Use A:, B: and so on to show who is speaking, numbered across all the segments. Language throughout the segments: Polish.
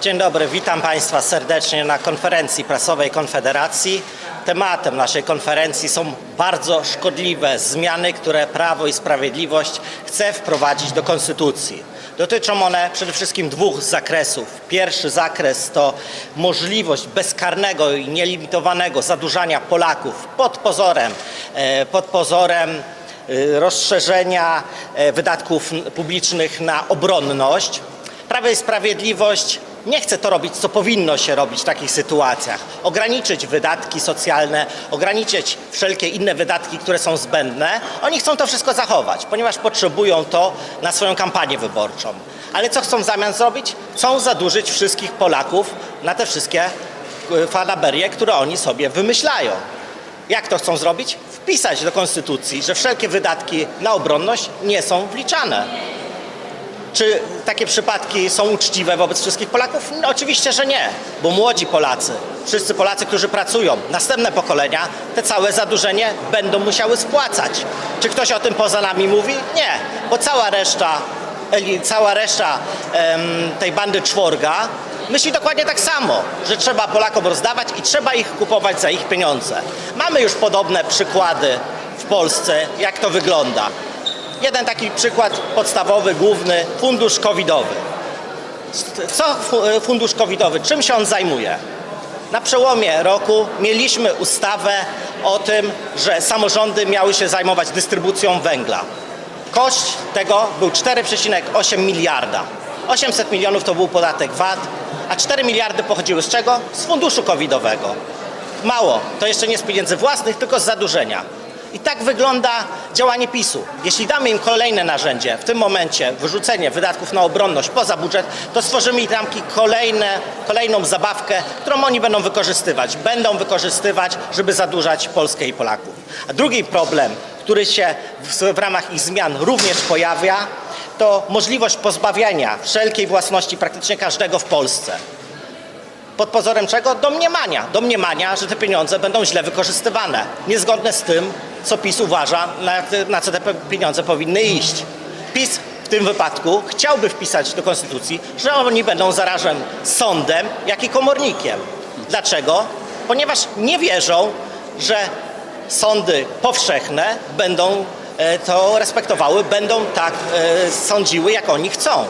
A: Dzień dobry, witam Państwa serdecznie na konferencji prasowej Konfederacji. Tematem naszej konferencji są bardzo szkodliwe zmiany, które Prawo i Sprawiedliwość chce wprowadzić do Konstytucji. Dotyczą one przede wszystkim dwóch zakresów. Pierwszy zakres to możliwość bezkarnego i nielimitowanego zadłużania Polaków pod pozorem, e, pod pozorem e, rozszerzenia e, wydatków publicznych na obronność. Prawo i Sprawiedliwość nie chce to robić, co powinno się robić w takich sytuacjach. Ograniczyć wydatki socjalne, ograniczyć wszelkie inne wydatki, które są zbędne. Oni chcą to wszystko zachować, ponieważ potrzebują to na swoją kampanię wyborczą. Ale co chcą w zamian zrobić? Chcą zadłużyć wszystkich Polaków na te wszystkie e, fanaberie, które oni sobie wymyślają. Jak to chcą zrobić? Wpisać do konstytucji, że wszelkie wydatki na obronność nie są wliczane. Czy takie przypadki są uczciwe wobec wszystkich Polaków? No, oczywiście, że nie, bo młodzi Polacy, wszyscy Polacy, którzy pracują, następne pokolenia, te całe zadłużenie będą musiały spłacać. Czy ktoś o tym poza nami mówi? Nie, bo cała reszta, cała reszta em, tej bandy czworga myśli dokładnie tak samo, że trzeba Polakom rozdawać i trzeba ich kupować za ich pieniądze. Mamy już podobne przykłady w Polsce, jak to wygląda. Jeden taki przykład podstawowy, główny, fundusz covidowy. Co fu- fundusz covidowy, czym się on zajmuje? Na przełomie roku mieliśmy ustawę o tym, że samorządy miały się zajmować dystrybucją węgla. Koszt tego był 4,8 miliarda. 800 milionów to był podatek VAT, a 4 miliardy pochodziły z czego? Z funduszu covidowego. Mało, to jeszcze nie z pieniędzy własnych, tylko z zadłużenia. I tak wygląda działanie PiSu. Jeśli damy im kolejne narzędzie, w tym momencie wyrzucenie wydatków na obronność poza budżet, to stworzymy im tamki kolejne, kolejną zabawkę, którą oni będą wykorzystywać. Będą wykorzystywać, żeby zadłużać Polskę i Polaków. A drugi problem, który się w, w ramach ich zmian również pojawia, to możliwość pozbawiania wszelkiej własności praktycznie każdego w Polsce. Pod pozorem czego? Domniemania. Domniemania, że te pieniądze będą źle wykorzystywane. Niezgodne z tym, co PiS uważa, na, na co te pieniądze powinny iść. PiS w tym wypadku chciałby wpisać do Konstytucji, że oni będą zarazem sądem, jak i komornikiem. Dlaczego? Ponieważ nie wierzą, że sądy powszechne będą e, to respektowały, będą tak e, sądziły, jak oni chcą.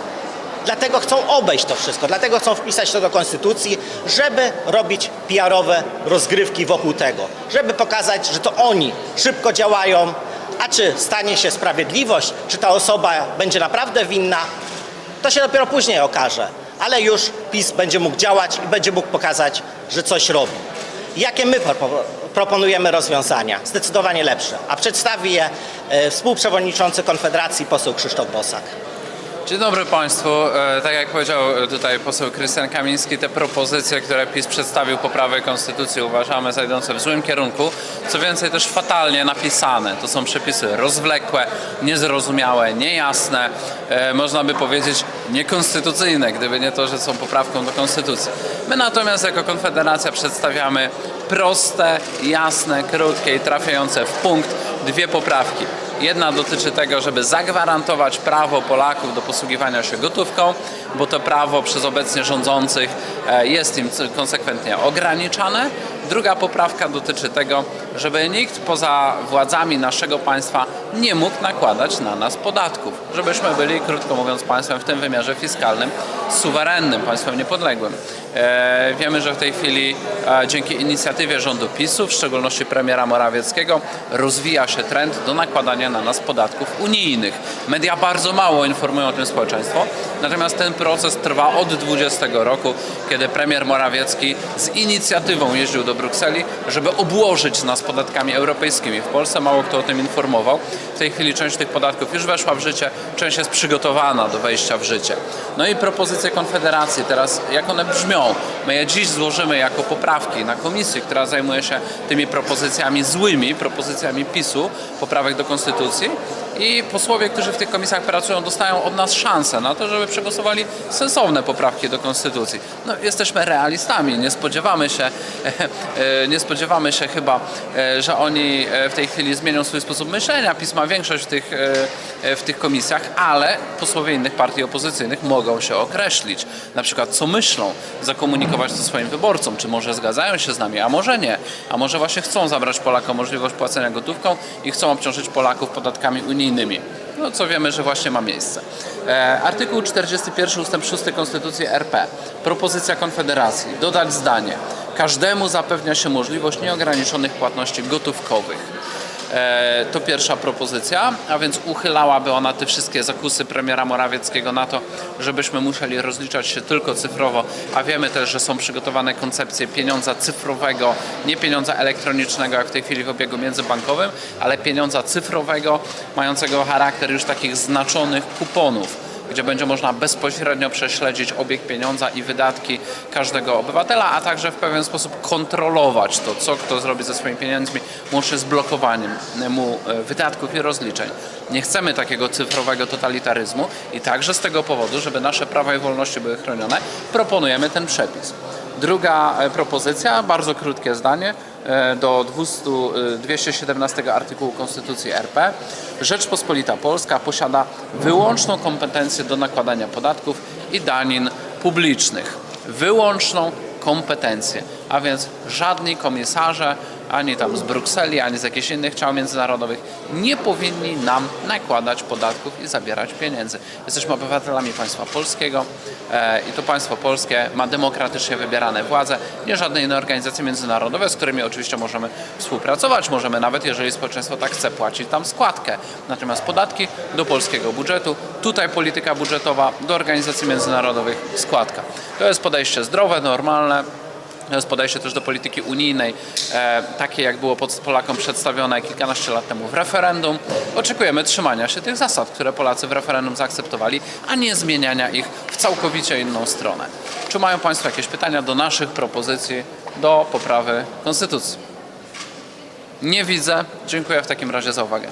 A: Dlatego chcą obejść to wszystko, dlatego chcą wpisać to do konstytucji, żeby robić PR-owe rozgrywki wokół tego, żeby pokazać, że to oni szybko działają, a czy stanie się sprawiedliwość, czy ta osoba będzie naprawdę winna, to się dopiero później okaże. Ale już PiS będzie mógł działać i będzie mógł pokazać, że coś robi. Jakie my propo- proponujemy rozwiązania? Zdecydowanie lepsze. A przedstawi je współprzewodniczący Konfederacji poseł Krzysztof Bosak.
B: Dzień dobry Państwu. E, Tak jak powiedział e, tutaj poseł Krystian Kamiński, te propozycje, które PiS przedstawił poprawę Konstytucji uważamy za idące w złym kierunku. Co więcej też fatalnie napisane. To są przepisy rozwlekłe, niezrozumiałe, niejasne, e, można by powiedzieć niekonstytucyjne, gdyby nie to, że są poprawką do Konstytucji. My natomiast jako Konfederacja przedstawiamy proste, jasne, krótkie i trafiające w punkt dwie poprawki. Jedna dotyczy tego, żeby zagwarantować prawo Polaków do posługiwania się gotówką, bo to prawo przez obecnie rządzących e, jest im konsekwentnie ograniczane. Druga poprawka dotyczy tego, żeby nikt poza władzami naszego państwa nie mógł nakładać na nas podatków. Żebyśmy byli, krótko mówiąc, państwem w tym wymiarze fiskalnym suwerennym, państwem niepodległym. E, wiemy, że w tej chwili e, dzięki inicjatywie rządu PiSu, w szczególności premiera Morawieckiego, rozwija się trend do nakładania na nas podatków unijnych. Media bardzo mało informują o tym społeczeństwo, natomiast ten proces trwa od 20 roku, kiedy premier Morawiecki z inicjatywą jeździł do Brukseli, żeby obłożyć nas podatkami europejskimi. W Polsce mało kto o tym informował. W tej chwili część tych podatków już weszła w życie, część jest przygotowana do wejścia w życie. No i propozycje Konfederacji, teraz jak one brzmią? My je dziś złożymy jako poprawki na komisji, która zajmuje się tymi propozycjami złymi, propozycjami PiSu, poprawek do Konstytucji i posłowie, którzy w tych komisjach pracują, dostają od nas szansę na to, żeby przegłosowali sensowne poprawki do konstytucji. No, jesteśmy realistami, nie spodziewamy się, e, nie spodziewamy się chyba, e, że oni e, w tej chwili zmienią swój sposób myślenia. PiS ma większość w tych, e, e, w tych komisjach, ale posłowie innych partii opozycyjnych mogą się określić. Na przykład co myślą, zakomunikować to swoim wyborcom, czy może zgadzają się z nami, a może nie. A może właśnie chcą zabrać Polakom możliwość płacenia gotówką i chcą obciążyć Polaków podatkami unijnymi. No co wiemy, że właśnie ma miejsce. E, artykuł 41 ust. 6 Konstytucji RP. Propozycja Konfederacji. Dodać zdanie. Każdemu zapewnia się możliwość nieograniczonych płatności gotówkowych. E, To pierwsza propozycja, a więc uchylałaby ona te wszystkie zakusy premiera Morawieckiego na to, żebyśmy musieli rozliczać się tylko cyfrowo, a wiemy też, że są przygotowane koncepcje pieniądza cyfrowego, nie pieniądza elektronicznego, jak w tej chwili w obiegu międzybankowym, ale pieniądza cyfrowego, mającego charakter już takich znaczonych kuponów gdzie będzie można bezpośrednio prześledzić obieg pieniądza i wydatki każdego obywatela, a także w pewien sposób kontrolować to, co kto zrobi ze swoimi pieniędzmi, łącznie z blokowaniem mu e, wydatków i rozliczeń. Nie chcemy takiego cyfrowego totalitaryzmu i także z tego powodu, żeby nasze prawa i wolności były chronione, proponujemy ten przepis. Druga e, propozycja, bardzo krótkie zdanie, do 200, e, 217 artykułu Konstytucji RP. Rzeczpospolita Polska posiada wyłączną kompetencję do nakładania podatków i danin publicznych. Wyłączną kompetencje, a więc żadni komisarze, ani tam z Brukseli, ani z jakichś innych ciał międzynarodowych nie powinni nam nakładać podatków i zabierać pieniędzy. Jesteśmy obywatelami państwa polskiego e, i to państwo polskie ma demokratycznie wybierane władze, nie żadne inne organizacje międzynarodowe, z którymi oczywiście możemy współpracować, możemy nawet, jeżeli społeczeństwo tak chce, płacić tam składkę. Natomiast podatki do polskiego budżetu, tutaj polityka budżetowa, do organizacji międzynarodowych składka. To jest podejście zdrowe, normalne, to jest podejście też do polityki unijnej, e, takie jak było pod Polakom przedstawione kilkanaście lat temu w referendum. Oczekujemy trzymania się tych zasad, które Polacy w referendum zaakceptowali, a nie zmieniania ich w całkowicie inną stronę. Czy mają Państwo jakieś pytania do naszych propozycji do poprawy konstytucji? Nie widzę. Dziękuję w takim razie za uwagę.